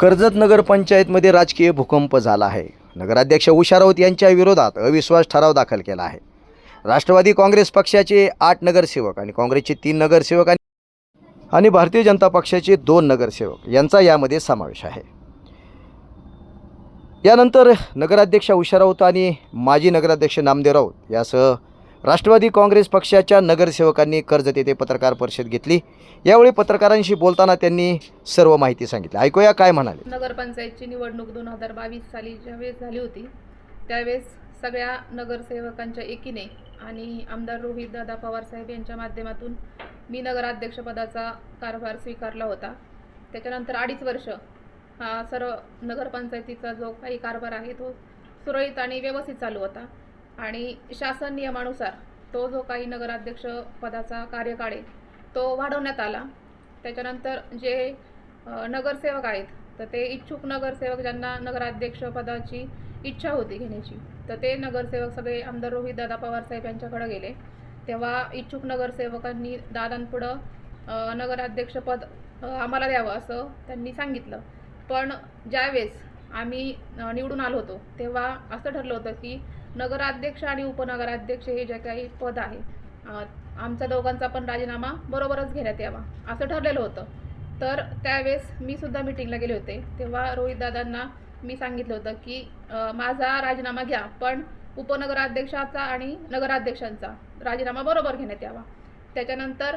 Karjat नगरपंचायतमध्ये राजकीय भूकंप झाला आहे. नगराध्यक्ष उषा राऊत यांच्या विरोधात अविश्वास ठराव दाखल केला आहे. राष्ट्रवादी काँग्रेस पक्षाचे आठ नगरसेवक आणि काँग्रेसचे तीन नगरसेवक आणि भारतीय जनता पक्षाचे दोन नगरसेवक यांचा यामध्ये समावेश आहे. यानंतर नगराध्यक्ष उषा राऊत आणि माजी नगराध्यक्ष नामदेव राऊत यासह राष्ट्रवादी काँग्रेस पक्षाच्या नगरसेवकांनी कर्जत येथे पत्रकार परिषद घेतली. यावेळी पत्रकारांशी बोलताना त्यांनी सर्व माहिती सांगितली. ऐकूया काय म्हणाले. नगरपंचायतची निवडणूक दोन हजार बावीस साली ज्यावेळेस झाली होती त्यावेळेस सगळ्या नगरसेवकांच्या एकीने आणि आमदार रोहित दादा पवार साहेब यांच्या माध्यमातून मी नगराध्यक्षपदाचा कारभार स्वीकारला होता. त्याच्यानंतर अडीच वर्ष हा सर्व नगरपंचायतीचा जो काही कारभार आहे तो सुरळीत आणि व्यवस्थित चालू होता. आणि शासन नियमानुसार तो जो काही नगराध्यक्ष पदाचा कार्यकाळ आहे तो वाढवण्यात आला. त्याच्यानंतर जे नगरसेवक आहेत तर ते इच्छुक नगरसेवक ज्यांना नगराध्यक्ष पदाची इच्छा होती घेण्याची तर ते नगरसेवक सगळे आमदार रोहित दादा पवार साहेब यांच्याकडे गेले. तेव्हा इच्छुक नगरसेवकांनी दादांपुढं नगराध्यक्षपद आम्हाला द्यावं असं त्यांनी सांगितलं. पण ज्यावेळेस आम्ही निवडून आलो होतो तेव्हा असं ठरलं होतं की नगराध्यक्ष आणि उपनगराध्यक्ष हे जे काही पद आहे आमचा आमच्या दोघांचा पण राजीनामा बरोबरच घेण्यात यावा असं ठरलेलं होतं. तर त्यावेळेस मी सुद्धा मिटिंगला गेले होते. तेव्हा रोहितदादांना मी सांगितलं होतं की माझा राजीनामा घ्या पण उपनगराध्यक्षाचा आणि नगराध्यक्षांचा राजीनामा बरोबर घेण्यात यावा. त्याच्यानंतर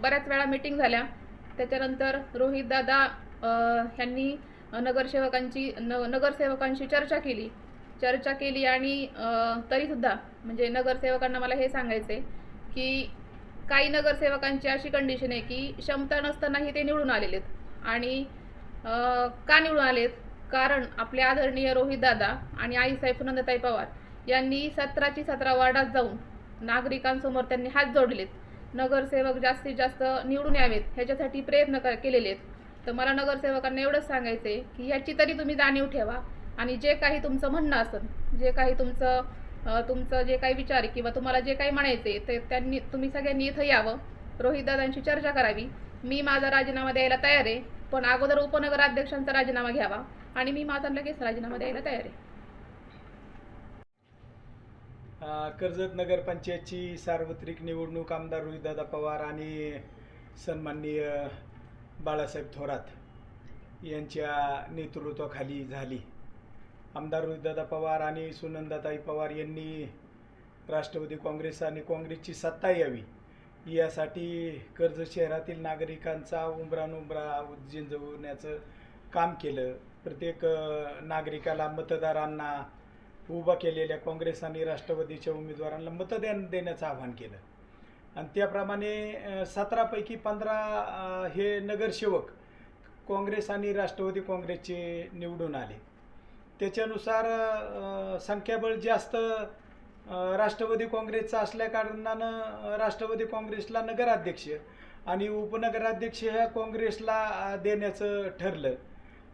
बऱ्याच वेळा मिटिंग झाल्या. त्याच्यानंतर रोहितदादा अ, यांनी नगरसेवकांची न नगरसेवकांशी चर्चा केली. चर्चा केली आणि तरीसुद्धा म्हणजे नगरसेवकांना मला हे सांगायचं आहे की काही नगरसेवकांची अशी कंडिशन आहे की क्षमता नसतानाही ते निवडून आलेले आहेत. आणि का निवडून आलेत? कारण आपले आदरणीय रोहित दादा आणि आईसाहेब सुनंदताई पवार यांनी सतराची सतरा वार्डात जाऊन नागरिकांसमोर त्यांनी हात जोडलेत. नगरसेवक जास्तीत जास्त निवडून यावेत ह्याच्यासाठी प्रयत्न क केलेले आहेत. तर मला नगरसेवकांना एवढंच सांगायचं आहे की ह्याची तरी तुम्ही जाणीव ठेवा. आणि जे काही तुमचं म्हणणं असेल जे काही तुमचं तुमचं जे काही विचार किंवा तुम्हाला जे काही म्हणायचे ते त्यांनी तुम्ही सगळ्यांनी इथं यावं. रोहितदादांशी चर्चा करावी. मी माझा राजीनामा द्यायला तयार आहे पण अगोदर उपनगराध्यक्षांचा राजीनामा घ्यावा आणि मी माझा लगेच राजीनामा द्यायला तयार आहे. कर्जत नगरपंचायतची सार्वत्रिक निवडणूक आमदार रोहितदादा पवार आणि सन्माननीय बाळासाहेब थोरात यांच्या नेतृत्वाखाली झाली. आमदार रोहितदादा पवार आणि सुनंदाताई पवार यांनी राष्ट्रवादी काँग्रेस आणि काँग्रेसची सत्ता यावी. यासाठी कर्ज शहरातील नागरिकांचा उंबरानुंबरा जिंजवण्याचं काम केलं. प्रत्येक नागरिकाला मतदारांना उभा केलेल्या काँग्रेस आणि राष्ट्रवादीच्या उमेदवारांना मतदान देण्याचं आवाहन केलं. आणि त्याप्रमाणे सतरापैकी पंधरा हे नगरसेवक काँग्रेस आणि राष्ट्रवादी काँग्रेसचे निवडून आले. त्याच्यानुसार संख्याबळ जास्त राष्ट्रवादी काँग्रेसचं असल्याकारणानं कारणानं राष्ट्रवादी काँग्रेसला नगराध्यक्ष आणि उपनगराध्यक्ष ह्या काँग्रेसला देण्याचं ठरलं.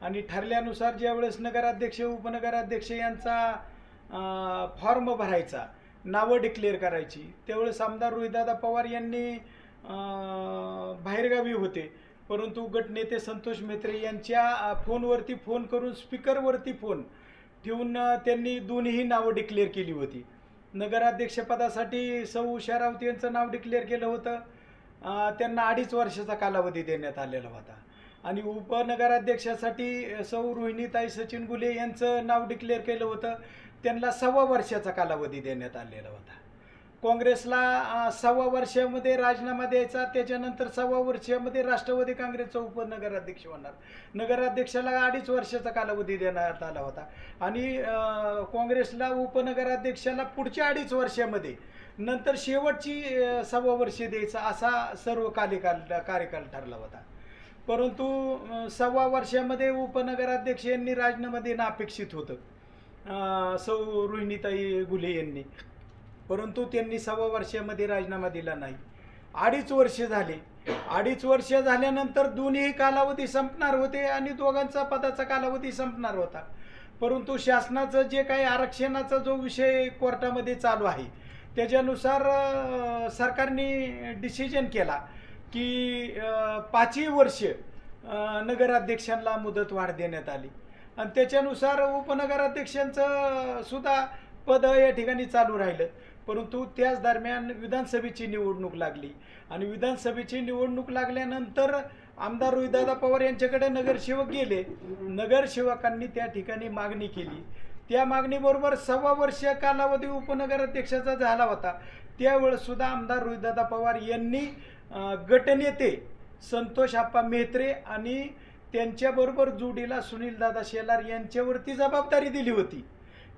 आणि ठरल्यानुसार ज्यावेळेस नगराध्यक्ष उपनगराध्यक्ष यांचा फॉर्म भरायचा नावं डिक्लेअर करायची त्यावेळेस आमदार रोहितदादा पवार यांनी बाहेरगावी होते. परंतु गटनेते संतोष मेत्रे यांच्या फोनवरती फोन करून स्पीकरवरती फोन ठेवून त्यांनी दोन्ही नावं डिक्लेअर केली होती. नगराध्यक्षपदासाठी सौ उषा यांचं नाव डिक्लेअर केलं होतं. त्यांना अडीच वर्षाचा कालावधी देण्यात आलेला होता. आणि उपनगराध्यक्षासाठी सौ रोहिणीताई सचिन गुले यांचं नाव डिक्लेअर केलं होतं. त्यांना सव्वा वर्षाचा कालावधी देण्यात आलेला होता. काँग्रेसला सव्वा वर्षामध्ये राजीनामा द्यायचा त्याच्यानंतर सव्वा वर्षामध्ये राष्ट्रवादी काँग्रेसचा उपनगराध्यक्ष होणार. नगराध्यक्षाला अडीच वर्षाचा कालावधी देण्यात आला होता. आणि काँग्रेसला उपनगराध्यक्षाला पुढच्या अडीच वर्षामध्ये नंतर शेवटची सव्वा वर्ष द्यायचा असा सर्व कार्यकाल कार्यकाल ठरला होता. परंतु सव्वा वर्षामध्ये उपनगराध्यक्ष यांनी राजीनामा देणं अपेक्षित होतं. सौ रोहिणीताई गुले यांनी. परंतु त्यांनी सव्वा वर्षामध्ये राजीनामा दिला नाही. अडीच वर्ष झाले. अडीच वर्ष झाल्यानंतर दोन्ही कालावधी संपणार होते आणि दोघांचा पदाचा कालावधी संपणार होता. परंतु शासनाचं जे काही आरक्षणाचा जो विषय कोर्टामध्ये चालू आहे त्याच्यानुसार सरकारने डिसिजन केला की पाचही वर्ष अं, नगराध्यक्षांना मुदतवाढ देण्यात आली. आणि त्याच्यानुसार उपनगराध्यक्षांचं सुद्धा पद या ठिकाणी चालू राहिलं. परंतु त्याच दरम्यान विधानसभेची निवडणूक लागली. आणि विधानसभेची निवडणूक लागल्यानंतर आमदार रोहितदादा पवार यांच्याकडे नगरसेवक गेले. नगरसेवकांनी त्या ठिकाणी मागणी केली. त्या मागणीबरोबर सव्वा वर्ष कालावधी उपनगराध्यक्षाचा झाला होता. त्यावेळेसुद्धा आमदार रोहितदादा पवार यांनी गटनेते संतोष आप्पा मेहत्रे आणि त्यांच्याबरोबर जोडीला सुनीलदादा शेलार यांच्यावरती जबाबदारी दिली होती.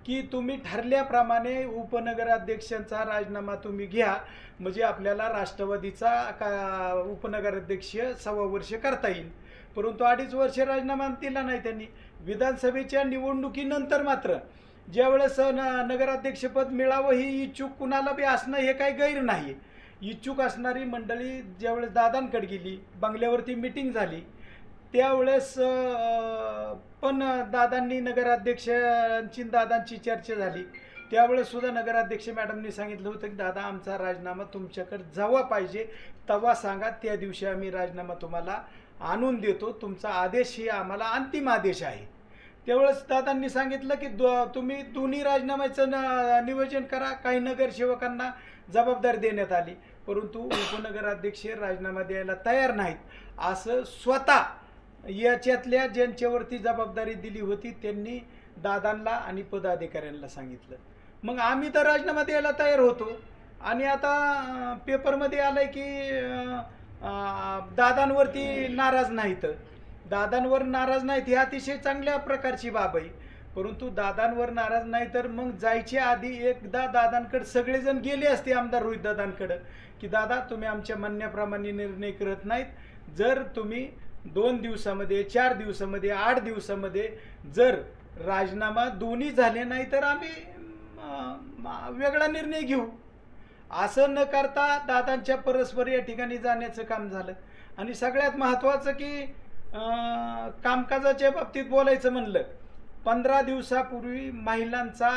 की तुम्ही ठरल्याप्रमाणे उपनगराध्यक्षांचा राजीनामा तुम्ही घ्या. म्हणजे आपल्याला राष्ट्रवादीचा का उपनगराध्यक्ष सव्वा वर्ष करता येईल. परंतु अडीच वर्ष राजीनामा दिला नाही त्यांनी. विधानसभेच्या निवडणुकीनंतर मात्र ज्यावेळेस न नगराध्यक्षपद मिळावं ही इच्छुक कुणाला बी असणं हे काही गैर नाही. इच्छुक असणारी मंडळी ज्यावेळेस दादांकडे गेली बंगल्यावरती मिटिंग झाली त्यावेळेस पण दादांनी नगराध्यक्षांची दादांची चर्चा झाली. त्यावेळेस सुद्धा नगराध्यक्ष मॅडमनी सांगितलं होतं की दादा आमचा राजीनामा तुमच्याकडे जावा पाहिजे. तेव्हा सांगा त्या दिवशी आम्ही राजीनामा तुम्हाला आणून देतो. तुमचा आदेश ही आम्हाला अंतिम आदेश आहे. त्यावेळेस दादांनी सांगितलं की दो तुम्ही दोन्ही राजीनाम्याचं न नियोजन करा. काही नगरसेवकांना जबाबदारी देण्यात आली. परंतु उपनगराध्यक्ष राजीनामा द्यायला तयार नाहीत. असं स्वतः याच्यातल्या ज्यांच्यावरती जबाबदारी दिली होती त्यांनी दादांना आणि पदाधिकाऱ्यांना सांगितलं. मग आम्ही तर राजीनामा द्यायला तयार होतो. आणि आता पेपरमध्ये आलंय की दादांवरती नाराज नाहीत. दादांवर नाराज नाहीत ही अतिशय चांगल्या प्रकारची बाब आहे. परंतु दादांवर नाराज नाही तर मग जायच्या आधी एकदा दादांकडे सगळेजण गेले असते आमदार रोहित दादांकडं की दादा तुम्ही आमच्या म्हणण्याप्रमाणे निर्णय करत नाहीत. जर तुम्ही दोन दिवसामध्ये चार दिवसामध्ये आठ दिवसामध्ये जर राजीनामा दोन्ही झाले नाही तर आम्ही वेगळा निर्णय घेऊ. असं न करता दादांच्या परस्पर या ठिकाणी जाण्याचं काम झालं. आणि सगळ्यात महत्त्वाचं की कामकाजाच्या बाबतीत बोलायचं म्हणलं पंधरा दिवसापूर्वी महिलांचा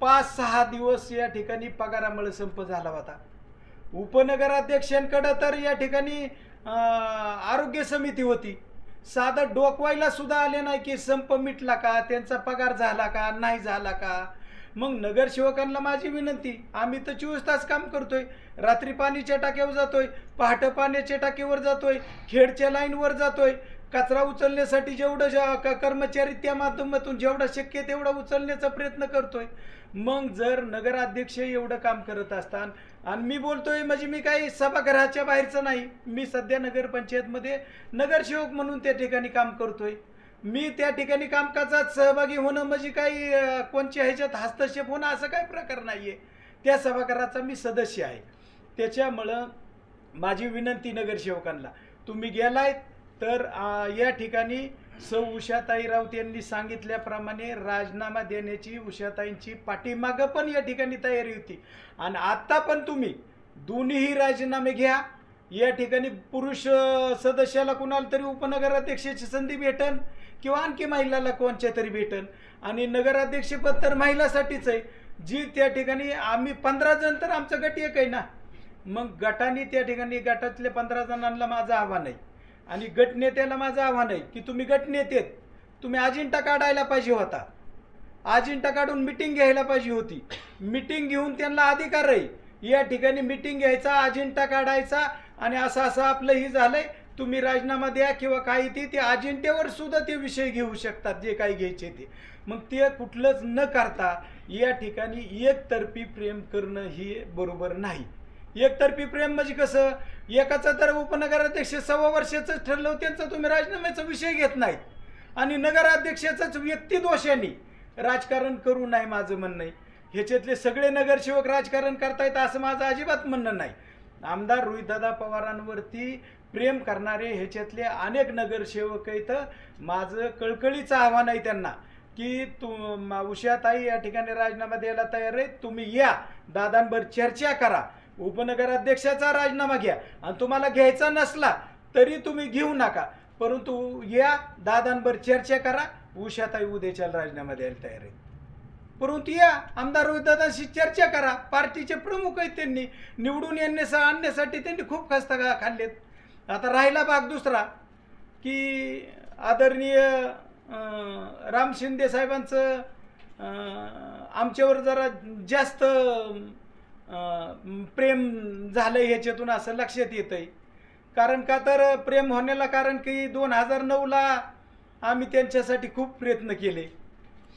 पाच सहा दिवस या ठिकाणी पगारामुळे संप झाला होता. उपनगराध्यक्षांकडं तर या ठिकाणी आरोग्य समिती होती. साधं डोकवायला सुद्धा आले नाही की संप मिटला का त्यांचा पगार झाला का नाही झाला का? मग नगरसेवकांना माझी विनंती आम्ही तर चोवीस तास काम करतोय. रात्री पाणीच्या टाक्यावर जातोय पहाटं पाण्याच्या टाकीवर जातोय खेडच्या लाईनवर जातोय. कचरा उचलण्यासाठी जेवढं ज- क- कर्मचारी त्या माध्यमातून जेवढं शक्य तेवढं तेवढा उचलण्याचा प्रयत्न करतोय. मग जर नगराध्यक्ष एवढं काम करत असताना आणि मी बोलतोय म्हणजे मी काही सभागृहाच्या बाहेरचं नाही मी सध्या नगरपंचायतमध्ये नगरसेवक म्हणून त्या ठिकाणी काम करतोय. मी त्या ठिकाणी कामकाजात सहभागी होणं म्हणजे काही कोणच्या ह्याच्यात हस्तक्षेप होणं असं काही प्रकार नाही आहे त्या सभागृहाचा मी सदस्य आहे. त्याच्यामुळं माझी विनंती नगरसेवकांना तुम्ही गेलायत तर या ठिकाणी सौ उषाताई राऊत यांनी सांगितल्याप्रमाणे राजीनामा देण्याची उषाताईंची पाठीमागं पण या ठिकाणी तयारी होती. आणि आत्ता पण तुम्ही दोन्हीही राजीनामे घ्या. या ठिकाणी पुरुष सदस्याला कुणाला तरी उपनगराध्यक्षाची संधी भेटन किंवा आणखी महिलाला कोणच्या तरी भेटन. आणि नगराध्यक्षपद तर महिलासाठीच आहे. जी त्या ठिकाणी आम्ही पंधरा जण तर आमचा गट एक आहे ना. मग गटाने त्या ठिकाणी गटातल्या पंधरा जणांना माझं आव्हान आहे. आणि गटनेत्याला माझं आव्हान आहे की तुम्ही गटनेतेत तुम्ही अजिंठा काढायला पाहिजे होता. अजिंठा काढून मिटिंग घ्यायला पाहिजे होती. मिटिंग घेऊन त्यांना अधिकार आहे. या ठिकाणी मिटिंग घ्यायचा अजिंठा काढायचा आणि असं असं आपलं ही झालंय. तुम्ही राजीनामा द्या किंवा काही ते ते अजिंठ्यावर सुद्धा ते विषय घेऊ शकतात जे काही घ्यायचे ते. मग ते कुठलंच न करता या ठिकाणी एकतर्फी प्रेम करणं हे बरोबर नाही. एकतर्फी प्रेम म्हणजे कसं? एकाचं तर उपनगराध्यक्ष सव्वा वर्षाचं ठरलं त्यांचा तुम्ही राजीनाम्याचा विषय घेत नाहीत. आणि नगराध्यक्षाचाच व्यक्तिदोषाने राजकारण करू नाही माझं म्हणणं. आहे ह्याच्यातले सगळे नगरसेवक राजकारण करतायत असं माझं अजिबात म्हणणं नाही. आमदार रोहितदादा पवारांवरती प्रेम करणारे ह्याच्यातले अनेक नगरसेवक आहेत. माझं कळकळीचं आव्हान आहे त्यांना की तू उषाताई या ठिकाणी राजीनामा द्यायला तयार आहे तुम्ही या. दादांवर चर्चा करा. उपनगराध्यक्षाचा राजीनामा घ्या. आणि तुम्हाला घ्यायचा नसला तरी तुम्ही घेऊ नका. परंतु या दादांवर चर्चा करा. उषाताई उद्याच्या राजीनामा द्यायला तयार आहेत. परंतु या आमदार रोहितदादांशी चर्चा करा. पार्टीचे प्रमुख आहेत त्यांनी. निवडून येण्यास आणण्यासाठी त्यांनी खूप खस्ता खाल्लेत. आता राहिला भाग दुसरा की आदरणीय राम शिंदे साहेबांचं आमच्यावर जरा जास्त प्रेम झालं ह्याच्यातून असं लक्षात येतं आहे कारण का तर प्रेम होण्याला कारण की दोन हजार नऊला आम्ही त्यांच्यासाठी खूप प्रयत्न केले.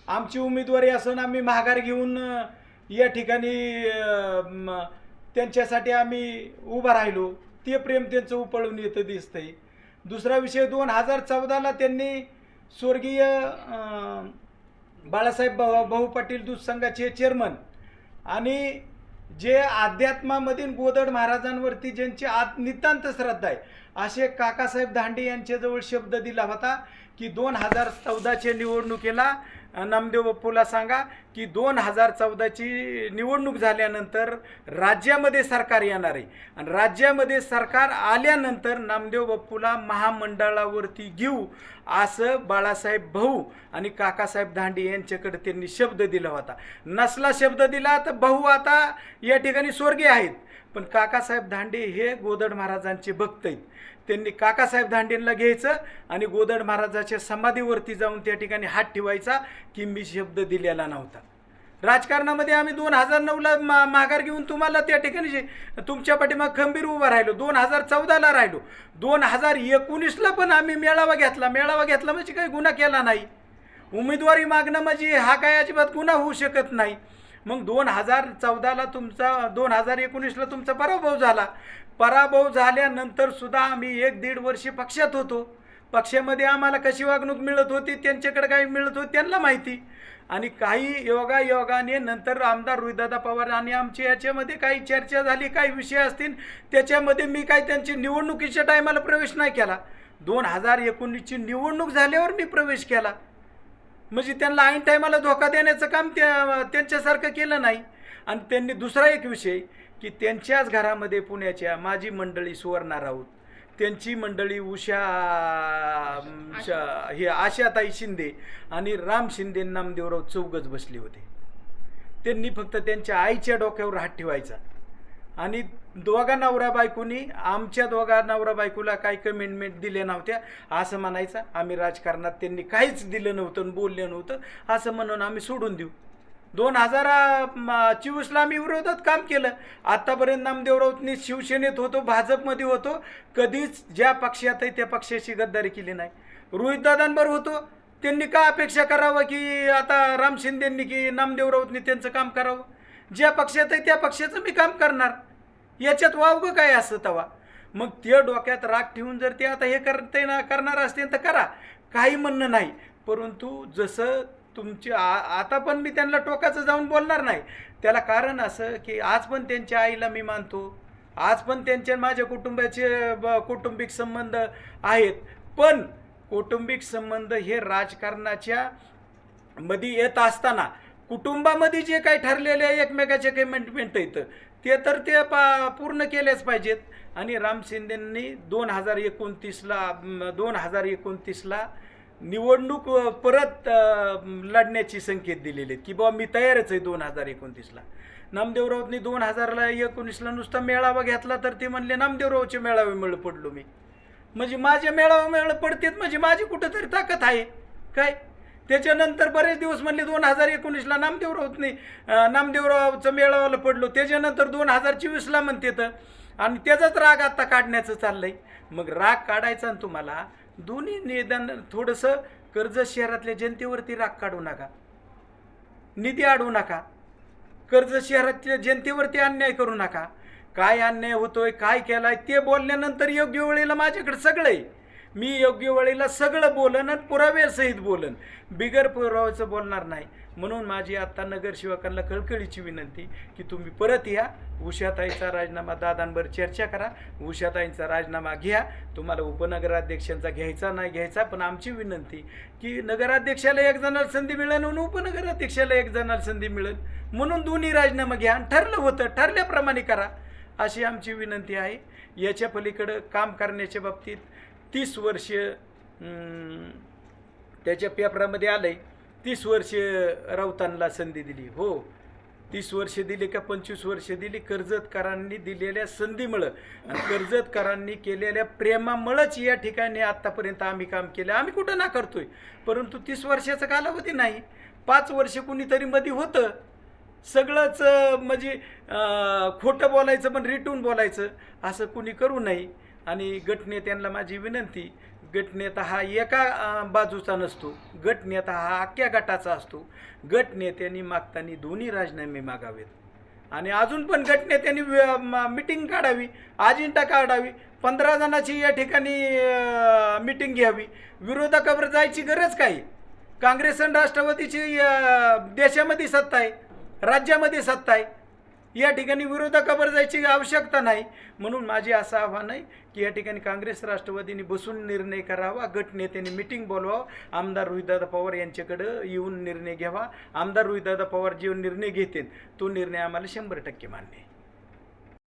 आमची उमेदवारी असून आम्ही माघार घेऊन या ठिकाणी त्यांच्यासाठी आम्ही उभा राहिलो. ते प्रेम त्यांचं उपळून येतं दिसतंय. दुसरा विषय दोन हजार चौदाला त्यांनी स्वर्गीय बाळासाहेब भाऊ भाऊ पाटील दूध संघाचे चेअरमन आणि जे अध्यात्मामधील गोदड महाराजांवरती ज्यांची आत नितांत श्रद्धा आहे असे काकासाहेब धांडे यांच्याजवळ शब्द दिला होता की दोन हजार चौदाच्या निवडणुकीला नामदेव बाप्पूला सांगा की दोन हजार चौदाची निवडणूक झाल्यानंतर राज्यामध्ये सरकार येणार आहे. आणि राज्यामध्ये सरकार आल्यानंतर नामदेव बाप्पूला महामंडळावरती घेऊ असं बाळासाहेब भाऊ आणि काकासाहेब दांडे यांच्याकडे त्यांनी शब्द दिला होता. नसला शब्द दिला तर भाऊ आता या ठिकाणी स्वर्गीय आहेत. पण काकासाहेब दांडे हे गोदड महाराजांचे भक्त आहेत. त्यांनी काकासाहेब धांडेंना घ्यायचं आणि गोदड महाराजाच्या समाधीवरती जाऊन त्या ठिकाणी हात ठेवायचा की मी शब्द दिलेला नव्हता. राजकारणामध्ये आम्ही दोन हजार नऊला मा माघार घेऊन तुम्हाला त्या ठिकाणी जे- तुमच्या पाठीमाग खंबीर उभा राहिलो. दोन हजार चौदाला राहिलो. दोन हजार एकोणीसला पण आम्ही मेळावा घेतला. मेळावा घेतला म्हणजे काही गुन्हा केला नाही. उमेदवारी मागणं म्हणजे हा काय अजिबात गुन्हा होऊ शकत नाही. मग दोन हजार चौदाला तुमचा दोन हजार एकोणीसला तुमचा पराभव झाला. पराभव झाल्यानंतरसुद्धा आम्ही एक दीड वर्षे पक्षात होतो. पक्षामध्ये आम्हाला कशी वागणूक मिळत होती त्यांच्याकडे काय मिळत होती त्यांना माहिती. आणि काही योगा योगाने नंतर आमदार रोहितदादा पवार आणि आमच्या याच्यामध्ये काही चर्चा झाली काही विषय असतील त्याच्यामध्ये मी काही त्यांची निवडणुकीच्या टायमाला प्रवेश नाही केला. दोन हजार एकोणीसची निवडणूक झाल्यावर मी प्रवेश केला. म्हणजे त्यांना ऐन टायमाला धोका देण्याचं काम त्या त्यांच्यासारखं केलं नाही. आणि त्यांनी दुसरा एक विषय की त्यांच्याच घरामध्ये पुण्याच्या माजी मंडळी सुवर्णा राऊत त्यांची मंडळी उषा हे आशाताई शिंदे आणि राम शिंदे नामदेवराव चौघच बसले होते. त्यांनी फक्त त्यांच्या आईच्या डोक्यावर हात ठेवायचा. आणि दोघा नवरा बायकोनी आमच्या दोघा नवरा बायकोला काही कमेंटमेंट दिल्या नव्हत्या. असं म्हणायचं आम्ही राजकारणात त्यांनी काहीच दिलं नव्हतं आणि बोललं नव्हतं. असं म्हणून आम्ही सोडून देऊ. दोन हजार चोवीसला आम्ही विरोधात काम केलं. आत्तापर्यंत नामदेव राऊतनी शिवसेनेत होतो भाजपमध्ये होतो. कधीच ज्या पक्षात आहे त्या पक्षाची गद्दारी केली नाही. रोहितदादांवर होतो. त्यांनी का अपेक्षा करावं की आता राम शिंदेंनी की नामदेव राऊतनी त्यांचं काम करावं? ज्या पक्षात आहे त्या पक्षाचं मी काम करणार. याच्यात वावगं काय असं तवा? मग ते डोक्यात राग ठेवून जर ते आता हे करते ना करणार असतील तर करा. काही म्हणणं नाही. परंतु जसं तुमची आ आता पण मी त्यांना टोकाचं जाऊन बोलणार नाही. त्याला कारण असं की आज पण त्यांच्या आईला मी मानतो. आज पण त्यांच्या माझ्या कुटुंबाचे ब- कौटुंबिक संबंध आहेत. पण कौटुंबिक संबंध हे राजकारणाच्या मध्ये येत असताना कुटुंबामध्ये जे काही ठरलेले एकमेकाचे काही मेंटमेंट येतं ते तर ते पा पूर्ण केलेच पाहिजेत. आणि राम शिंदेंनी दोन हजार एकोणतीसला दोन हजार एकोणतीसला निवडणूक परत लढण्याची संकेत दिलेले आहेत. की बाबा मी तयारच आहे दोन हजार एकोणतीसला. नामदेवरावनी दोन हजारला एकोणीसला नुसता मेळावा घेतला तर ते म्हणले नामदेवरावचे मेळावे मिळ पडलो मी. म्हणजे माझे मेळावा मेळ पडतेत म्हणजे माझी कुठंतरी ताकद आहे. काय? त्याच्यानंतर बरेच दिवस म्हणले दोन हजार एकोणीसला नामदेवराव होत नाही. नामदेवरावचं मेळावाला पडलो. त्याच्यानंतर दोन हजार चोवीसला म्हणते तर. आणि त्याचाच राग आत्ता काढण्याचं चाललंय. मग राग काढायचा आणि तुम्हाला दोन्ही निदान थोडंसं कर्जत शहरातल्या जनतेवरती राग काढू नका. निधी अडवू नका. कर्ज शहरातल्या जनतेवरती अन्याय करू नका. काय अन्याय होतोय काय केलाय ते बोलल्यानंतर योग्य वेळेला माझ्याकडे सगळं आहे. मी योग्य वेळेला सगळं बोलन आणि पुराव्यासहित बोलन. बिगर पुराव्याचं बोलणार नाही. म्हणून माझी आत्ता नगरसेवकांना कळकळीची विनंती की तुम्ही परत या. उषाताईचा राजीनामा दादांवर चर्चा करा. उषाताईंचा राजीनामा घ्या. तुम्हाला उपनगराध्यक्षांचा घ्यायचा नाही घ्यायचा पण आमची विनंती की नगराध्यक्षाला एक जणाला संधी मिळेल आणि उपनगराध्यक्षाला एक जणाला संधी मिळेल. म्हणून दोन्ही राजीनामा घ्या आणि ठरलं होतं ठरल्याप्रमाणे करा. अशी आमची विनंती आहे. याच्या पलीकडं काम करण्याच्या बाबतीत तीस वर्ष त्याच्या पेपरामध्ये आलं आहे तीस वर्ष राऊतांना संधी दिली. हो. तीस वर्ष दिली का पंचवीस वर्ष दिली? कर्जतकारांनी दिलेल्या संधीमुळं. आणि कर्जतकारांनी केलेल्या प्रेमामुळंच या ठिकाणी आत्तापर्यंत आम्ही काम केलं. आम्ही कुठं ना करतोय परंतु तीस वर्षाचा कालावधी नाही. पाच वर्ष कुणीतरी मध्ये होतं. सगळंच म्हणजे खोटं बोलायचं पण रिटून बोलायचं असं कुणी करू नये आणि गटनेत्यांना माझी विनंती गटनेता हा एका बाजूचा नसतो. गटनेता हा अख्ख्या गटाचा असतो. गटनेत्यांनी मागताना दोन्ही राजीनामे मागावेत. आणि अजून पण गटनेत्यांनी मिटिंग काढावी अजिंठा काढावी पंधरा जणांची या ठिकाणी मिटिंग घ्यावी. विरोधकावर जायची गरज काय? काँग्रेस आणि राष्ट्रवादीची देशामध्ये सत्ता आहे राज्यामध्ये सत्ता आहे. या ठिकाणी विरोधकावर जायची आवश्यकता नाही. म्हणून माझे असं आव्हान आहे की या ठिकाणी काँग्रेस राष्ट्रवादीने बसून निर्णय करावा गटनेत्यांनी मिटिंग बोलवावं. आमदार रोहितदादा पवार यांच्याकडं येऊन निर्णय घ्यावा. आमदार रोहितदादा पवार जे निर्णय घेतील तो निर्णय आम्हाला शंभर टक्के मान्य आहे.